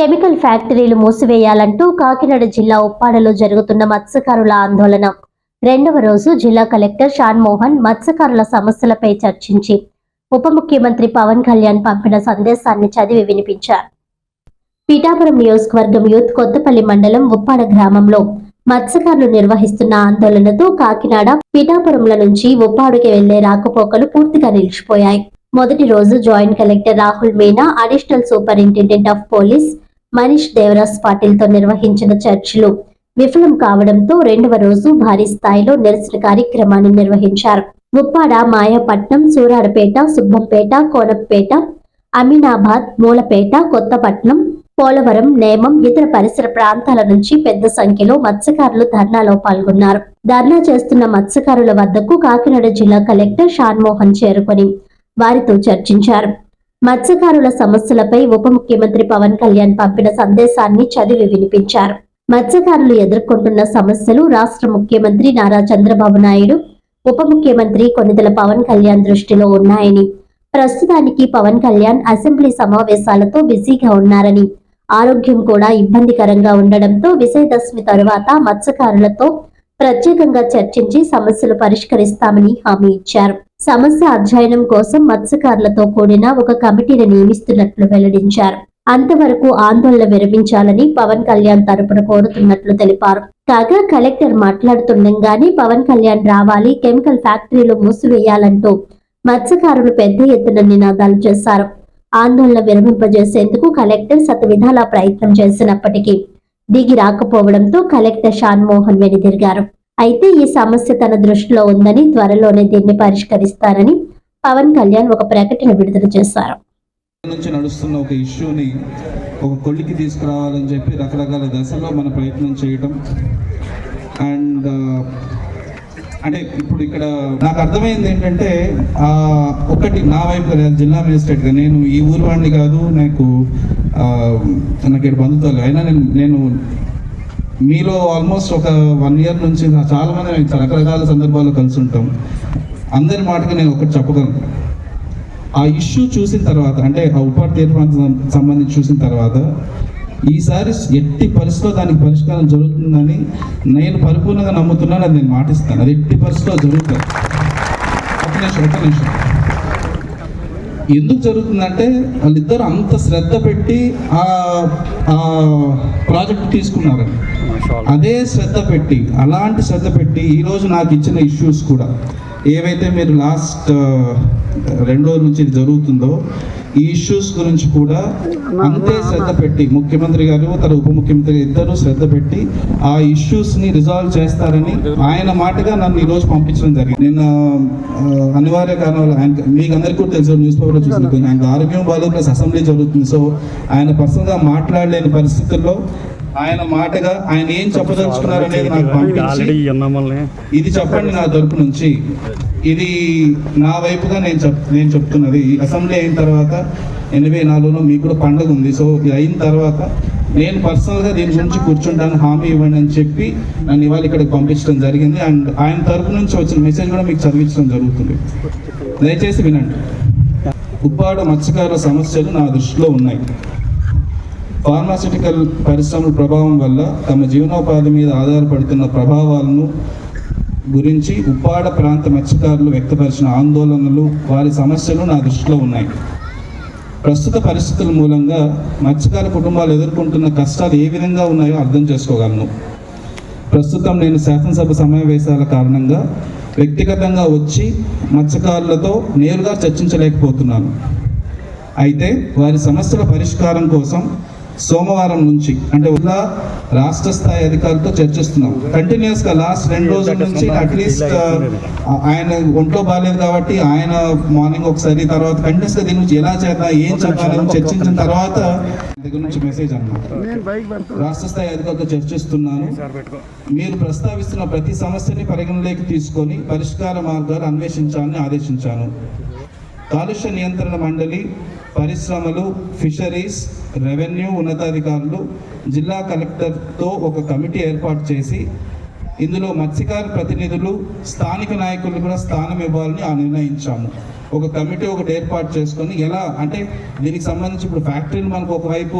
Chemical ఫ్యాక్టరీలు మూసివేయాలంటూ కాకినాడ జిల్లా ఉప్పాడలో జరుగుతున్న మత్స్యకారుల ఆందోళన. రెండవ రోజు జిల్లా కలెక్టర్ షాన్ మోహన్ మత్స్యకారుల సమస్యలపై చర్చించి ఉప ముఖ్యమంత్రి పవన్ కళ్యాణ్ పంపిన సందేశాన్ని చదివి వినిపించారు. పీఠాపురం నియోజకవర్గం యూత్ కొత్తపల్లి మండలం ఉప్పాడ గ్రామంలో మత్స్యకారులు నిర్వహిస్తున్న ఆందోళనతో కాకినాడ పీఠాపురంల నుంచి ఉప్పాడుకి వెళ్ళే రాకపోకలు పూర్తిగా నిలిచిపోయాయి. మొదటి రోజు joint collector Rahul Meena additional superintendent of police Manish Devaraj పాటిల్తో నిర్వహించిన చర్చలు విఫలం కావడంతో రెండవ రోజు భారీ స్థాయిలో నిరసన కార్యక్రమాన్ని నిర్వహించారు. ఉప్పాడ మాయాపట్నం సూరారపేట సుబ్బంపేట కోనప్పేట అమీనాబాద్ మూలపేట కొత్తపట్నం పోలవరం నేమం ఇతర పరిసర ప్రాంతాల నుంచి పెద్ద సంఖ్యలో మత్స్యకారులు ధర్నాలో పాల్గొన్నారు. ధర్నా చేస్తున్న మత్స్యకారుల వద్దకు కాకినాడ జిల్లా కలెక్టర్ షాన్మోహన్ చేరుకొని వారితో చర్చించారు. మత్స్యకారుల సమస్యలపై ఉప ముఖ్యమంత్రి పవన్ కళ్యాణ్ పంపిన సందేశాన్ని చదివి వినిపించారు. మత్స్యకారులు ఎదుర్కొంటున్న సమస్యలు రాష్ట్ర ముఖ్యమంత్రి నారా చంద్రబాబు నాయుడు ఉప ముఖ్యమంత్రి కొనిదెల పవన్ కళ్యాణ్ దృష్టిలో ఉన్నాయని ప్రస్తుతానికి పవన్ కళ్యాణ్ అసెంబ్లీ సమావేశాలతో బిజీగా ఉన్నారని ఆరోగ్యం కూడా ఇబ్బందికరంగా ఉండడంతో విజయదశమి తరువాత మత్స్యకారులతో ప్రత్యేకంగా చర్చించి సమస్యలు పరిష్కరిస్తామని హామీ ఇచ్చారు. సమస్య అధ్యయనం కోసం మత్స్యకారులతో కూడిన ఒక కమిటీని నియమిస్తున్నట్లు వెల్లడించారు. అంతవరకు ఆందోళన విరమించాలని పవన్ కళ్యాణ్ తరపున కోరుతున్నట్లు తెలిపారు. కాగా కలెక్టర్ మాట్లాడుతుండగానే పవన్ కళ్యాణ్ రావాలి కెమికల్ ఫ్యాక్టరీలు మూసివేయాలంటూ మత్స్యకారులు పెద్ద ఎత్తున నినాదాలు చేశారు. ఆందోళన విరమింపజేసేందుకు కలెక్టర్ సతవిధాలా ప్రయత్నం చేసినప్పటికీ దిగి రాకపోవడంతో కలెక్టర్ షాన్మోహన్ వెనుదిరిగారు. అయితే ఈ సమస్య తన దృష్టిలో ఉందని త్వరలోనే దీన్ని పరిష్కరిస్తారని పవన్ కళ్యాణ్ ఒక ప్రకటన విడుదల చేశారు. నుంచి నడుస్తున్న ఒక ఇష్యూని ఒక కొలికి తీసుకురావాలని చెప్పి రకరకాల దశల్లో మన ప్రయత్నం చేయటం. అండ్ అంటే ఇప్పుడు ఇక్కడ నాకు అర్థమైంది ఏంటంటే ఒకటి నా వైపు జిల్లా మేజిస్ట్రేట్గా నేను ఈ ఊరు వాడిని కాదు నాకు నాకు ఇక్కడ బంధుత్వాలు అయినా నేను నేను మీలో ఆల్మోస్ట్ ఒక వన్ ఇయర్ నుంచి చాలా మంది రకరకాల సందర్భాల్లో కలిసి ఉంటాం. అందరి మాటగా నేను ఒకటి చెప్పగలను. ఆ ఇష్యూ చూసిన తర్వాత అంటే ఆ ఉపాధి తీర్మానం సంబంధించి చూసిన తర్వాత ఈసారి ఎట్టి పరిస్థితిలో దానికి పరిష్కారం జరుగుతుందని నేను పరిపూర్ణంగా నమ్ముతున్నాను అది నేను మాటిస్తాను. అది ఎట్టి పరిస్థితిలో జరుగుతుంది. ఒక నిమిషం ఒక నిమిషం. ఎందుకు జరుగుతుందంటే వాళ్ళిద్దరు అంత శ్రద్ధ పెట్టి ఆ ప్రాజెక్ట్ తీసుకున్నారని అదే శ్రద్ధ పెట్టి అలాంటి శ్రద్ధ పెట్టి ఈరోజు నాకు ఇచ్చిన ఇష్యూస్ కూడా ఏవైతే మీరు లాస్ట్ రెండు రోజుల నుంచి ఇది జరుగుతుందో ఈ ఇష్యూస్ గురించి కూడా అంతే శ్రద్ధ పెట్టి ముఖ్యమంత్రి గారు తన ఉప ముఖ్యమంత్రి ఇద్దరు శ్రద్ధ పెట్టి ఆ ఇష్యూస్ని రిజాల్వ్ చేస్తారని ఆయన మాటగా నన్ను ఈ రోజు పంపించడం జరిగింది. నేను అనివార్య కారణాలు ఆయన మీకు అందరికీ కూడా తెలుసు న్యూస్ పేపర్లో చూసిన ఆయన ఆరోగ్యం బాగాలేదు ప్లస్ అసెంబ్లీ జరుగుతుంది. సో ఆయన పర్సనల్గా మాట్లాడలేని పరిస్థితుల్లో ఆయన మాటగా ఆయన ఏం చెప్పదలుచుకున్నారు అనేది నాకు పంపించి ఇది చెప్పండి నా తరపు నుంచి. ఇది నా వైపుగా నేను చెప్ నేను చెప్తున్నది. అసెంబ్లీ అయిన తర్వాత ఎనభై నాలుగులో మీకు కూడా పండుగ ఉంది. సో ఇది అయిన తర్వాత నేను పర్సనల్గా దీని గురించి కూర్చుంటాను హామీ ఇవ్వండి అని చెప్పి నన్ను ఇవాళ ఇక్కడికి పంపించడం జరిగింది. అండ్ ఆయన తరపు నుంచి వచ్చిన మెసేజ్ కూడా మీకు చదివించడం జరుగుతుంది. దయచేసి వినండి. ఉప్పాడ మత్స్యకారుల సమస్యలు నా దృష్టిలో ఉన్నాయి. ఫార్మాసిటికల్ పరిశ్రమల ప్రభావం వల్ల తమ జీవనోపాధి మీద ఆధారపడుతున్న ప్రభావాలను గురించి ఉప్పాడ ప్రాంత మత్స్యకారులు వ్యక్తపరిచిన ఆందోళనలు వారి సమస్యలు నా దృష్టిలో ఉన్నాయి. ప్రస్తుత పరిస్థితుల మూలంగా మత్స్యకార కుటుంబాలు ఎదుర్కొంటున్న కష్టాలు ఏ విధంగా ఉన్నాయో అర్థం చేసుకోగలను. ప్రస్తుతం నేను శాసనసభ సమావేశాల కారణంగా వ్యక్తిగతంగా వచ్చి మత్స్యకారులతో నేరుగా చర్చించలేకపోతున్నాను. అయితే వారి సమస్యల పరిష్కారం కోసం సోమవారం నుంచి అంటే ఇలా రాష్ట్ర స్థాయి అధికారులతో చర్చిస్తున్నాం. కంటిన్యూస్గా లాస్ట్ రెండు రోజుల నుంచి అట్లీస్ట్ ఆయన ఒంట్లో బాగాలేదు కాబట్టి ఆయన మార్నింగ్ ఒకసారి తర్వాత కంటిన్యూస్గా దీని నుంచి ఎలా చేద్దాం ఏం చేద్దాం చర్చించిన తర్వాత దగ్గర నుంచి మెసేజ్ అన్నమాట రాష్ట్ర స్థాయి అధికారులతో చర్చిస్తున్నాను. మీరు ప్రస్తావిస్తున్న ప్రతి సమస్యని పరిగణలోకి తీసుకొని పరిష్కార మార్గాలు అన్వేషించాలని ఆదేశించాను. కాలుష్య నియంత్రణ మండలి పరిశ్రమలు ఫిషరీస్ రెవెన్యూ ఉన్నతాధికారులు జిల్లా కలెక్టర్తో ఒక కమిటీ ఏర్పాటు చేసి ఇందులో మత్స్యకార ప్రతినిధులు స్థానిక నాయకులు కూడా స్థానం ఇవ్వాలని ఆ నిర్ణయించాము. ఒక కమిటీ ఒకటి ఏర్పాటు చేసుకొని ఎలా అంటే దీనికి సంబంధించి ఇప్పుడు ఫ్యాక్టరీలు మనకు ఒకవైపు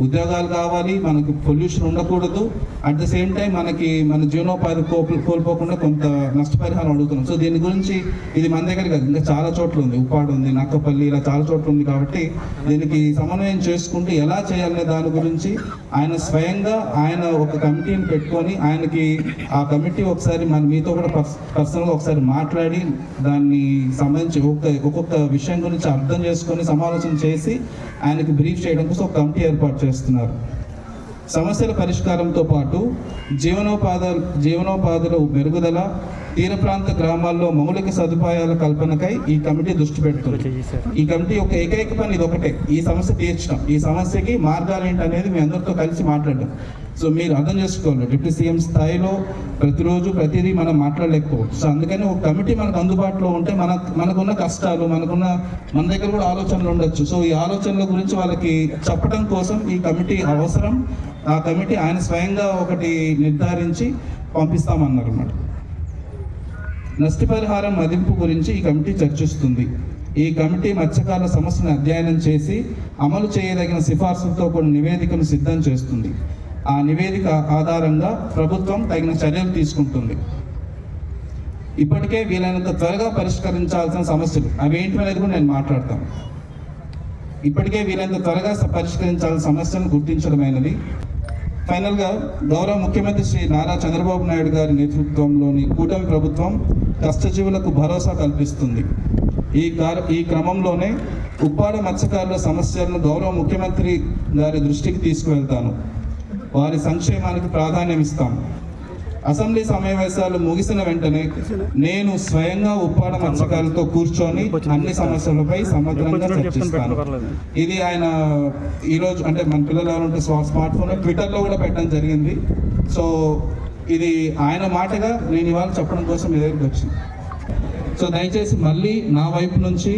ఉద్యోగాలు కావాలి మనకు పొల్యూషన్ ఉండకూడదు అట్ ద సేమ్ టైం మనకి మన జీవనోపాధి కోల్పోకుండా కొంత నష్టపరిహారం అడుగుతున్నాం. సో దీని గురించి ఇది మన దగ్గర కాదు ఇంకా చాలా చోట్ల ఉంది ఉప్పాడు ఉంది నక్కపల్లి ఇలా చాలా చోట్ల ఉంది కాబట్టి దీనికి సమన్వయం చేసుకుంటూ ఎలా చేయాలనే దాని గురించి ఆయన స్వయంగా ఆయన ఒక కమిటీని పెట్టుకొని ఆయనకి ఆ కమిటీ ఒకసారి మన మీతో కూడా పర్స్ పర్సనల్గా ఒకసారి మాట్లాడి దాన్ని సంబంధించి ఒక్కొక్క ఒక్కొక్క విషయం గురించి అర్థం చేసుకొని సమాలోచన చేసి ఆయనకి బ్రీఫ్ చేయడం కోసం ఒక కమిటీ ఏర్పాటు చేస్తున్నారు. సమస్యల పరిష్కారంతో పాటు జీవనోపాధ జీవనోపాధుల మెరుగుదల తీర ప్రాంత గ్రామాల్లో మౌలిక సదుపాయాల కల్పనకై ఈ కమిటీ దృష్టి పెడుతుంది. ఈ కమిటీ యొక్క ఏకైక పని ఇది ఒకటే ఈ సమస్య తీర్చడం. ఈ సమస్యకి మార్గాలు ఏంటనేది మీ అందరితో కలిసి మాట్లాడడం. సో మీరు అర్థం చేసుకోవాలి డిప్యూటీ సీఎం స్థాయిలో ప్రతిరోజు ప్రతిదీ మనం మాట్లాడలేకపోవచ్చు. సో అందుకని ఒక కమిటీ మనకు అందుబాటులో ఉంటే మన మనకున్న కష్టాలు మనకున్న మన దగ్గర కూడా ఆలోచనలు ఉండొచ్చు. సో ఈ ఆలోచనల గురించి వాళ్ళకి చెప్పడం కోసం ఈ కమిటీ అవసరం. ఆ కమిటీ ఆయన స్వయంగా ఒకటి నిర్ధారించి పంపిస్తామన్నారు అన్నమాట నష్టపరిహారం మదింపు గురించి ఈ కమిటీ చర్చిస్తుంది. ఈ కమిటీ మత్స్యకారుల సమస్యను అధ్యయనం చేసి అమలు చేయదగిన సిఫార్సులతో కొన్ని నివేదికను సిద్ధం చేస్తుంది. ఆ నివేదిక ఆధారంగా ప్రభుత్వం తగిన చర్యలు తీసుకుంటుంది. ఇప్పటికే వీలైనంత త్వరగా పరిష్కరించాల్సిన సమస్యలు అవి ఏంటి అనేది కూడా నేను మాట్లాడతాను. ఇప్పటికే వీలైనంత త్వరగా పరిష్కరించాల్సిన సమస్యను గుర్తించడమైనది. ఫైనల్గా గౌరవ ముఖ్యమంత్రి శ్రీ నారా చంద్రబాబు నాయుడు గారి నేతృత్వంలోని కూటమి ప్రభుత్వం కష్టజీవులకు భరోసా కల్పిస్తుంది. ఈ కార ఈ క్రమంలోనే ఉప్పాడ మత్స్యకారుల సమస్యలను గౌరవ ముఖ్యమంత్రి గారి దృష్టికి తీసుకువెళ్తాను. వారి సంక్షేమానికి ప్రాధాన్యం ఇస్తాం. అసెంబ్లీ సమావేశాలు ముగిసిన వెంటనే నేను స్వయంగా ఉప్పాడ మత్స్యకారులతో కూర్చొని అన్ని సమస్యలపై సమగ్రంగా చర్చిస్తాను. ఇది ఆయన ఈరోజు అంటే మన పిల్లలు ఎవరంటే స్మార్ట్ ఫోన్ ట్విట్టర్లో కూడా పెట్టడం జరిగింది. సో ఇది ఆయన మాటగా నేను ఇవాళ చెప్పడం కోసం మీ దగ్గరికి వచ్చింది సో దయచేసి మళ్ళీ నా వైపు నుంచి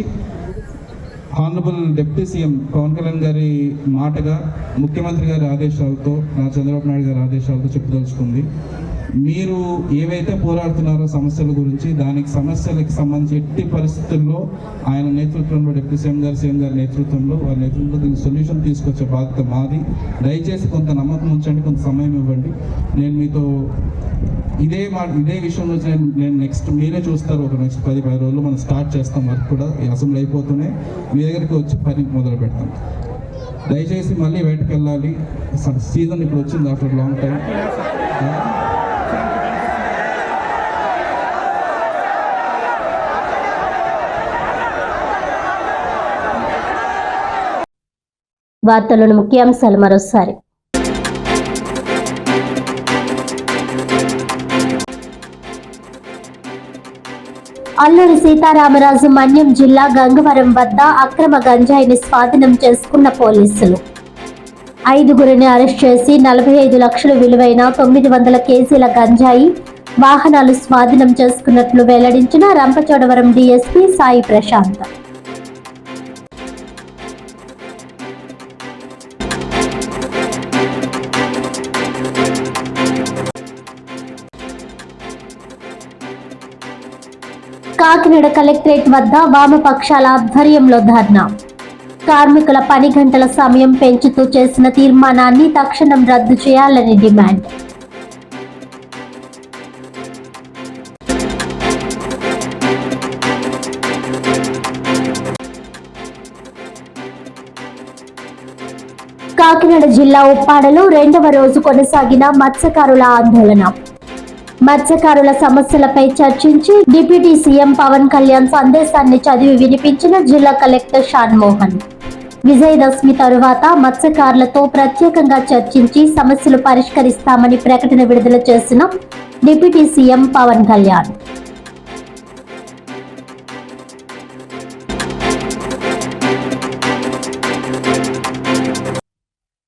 honourable deputy CM Pawan Kalyan గారి మాటగా ముఖ్యమంత్రి గారి ఆదేశాలతో నా చంద్రబాబు నాయుడు గారి ఆదేశాలతో చెప్పదలుచుకుంది. మీరు ఏవైతే పోరాడుతున్నారో సమస్యల గురించి దానికి సమస్యలకు సంబంధించి ఎట్టి పరిస్థితుల్లో ఆయన నేతృత్వంలో డిప్యూటీ సీఎం గారు సీఎం గారి నేతృత్వంలో వారి నేతృత్వంలో దీనికి సొల్యూషన్ తీసుకొచ్చే బాధ్యత మాది. దయచేసి కొంత నమ్మకం ఉంచండి కొంత సమయం ఇవ్వండి. నేను మీతో ఇదే మా ఇదే విషయం నుంచి నేను నేను నెక్స్ట్ మీరే చూస్తారు. ఒక నెక్స్ట్ పది పది రోజులు మనం స్టార్ట్ చేస్తాం వర్క్ కూడా. ఈ అసెంబ్లీ అయిపోతూనే మీ దగ్గరికి వచ్చి పని మొదలు పెడతాం. దయచేసి మళ్ళీ బయటకు వెళ్ళాలి. సీజన్ ఇప్పుడు వచ్చింది ఆఫ్టర్ లాంగ్ టైం వార్తలను ముఖ్యాంశాలు మరోసారి. అల్లూరి సీతారామరాజు మన్యం జిల్లా గంగవరం వద్ద అక్రమ గంజాయిని స్వాధీనం చేసుకున్న పోలీసులు. ఐదుగురిని అరెస్ట్ చేసి నలభై ఐదు లక్షలు విలువైన తొమ్మిది వందల కేజీల గంజాయి వాహనాలు స్వాధీనం చేసుకున్నట్లు వెల్లడించిన రంపచోడవరం డీఎస్పీ సాయి ప్రశాంత్. కాకినాడ కలెక్టరేట్ వద్ద వామపక్షాల ఆధ్వర్యంలో ధర్నా. కార్మికుల పని గంటల సమయం పెంచుతూ చేసిన తీర్మానాన్ని తక్షణం రద్దు చేయాలని డిమాండ్. కాకినాడ జిల్లా ఉప్పాడలో రెండవ రోజు కొనసాగిన మత్స్యకారుల ఆందోళన. మత్స్యకారుల సమస్యలపై చర్చించి డిప్యూటీ సీఎం పవన్ కళ్యాణ్ సందేశాన్ని చదివి వినిపించిన జిల్లా కలెక్టర్ షాన్ మోహన్ విజయదశమి తరువాత మత్స్యకారులతో ప్రత్యేకంగా చర్చించి సమస్యలు పరిష్కరిస్తామని ప్రకటన విడుదల చేసిన డిప్యూటీ సీఎం పవన్ కళ్యాణ్.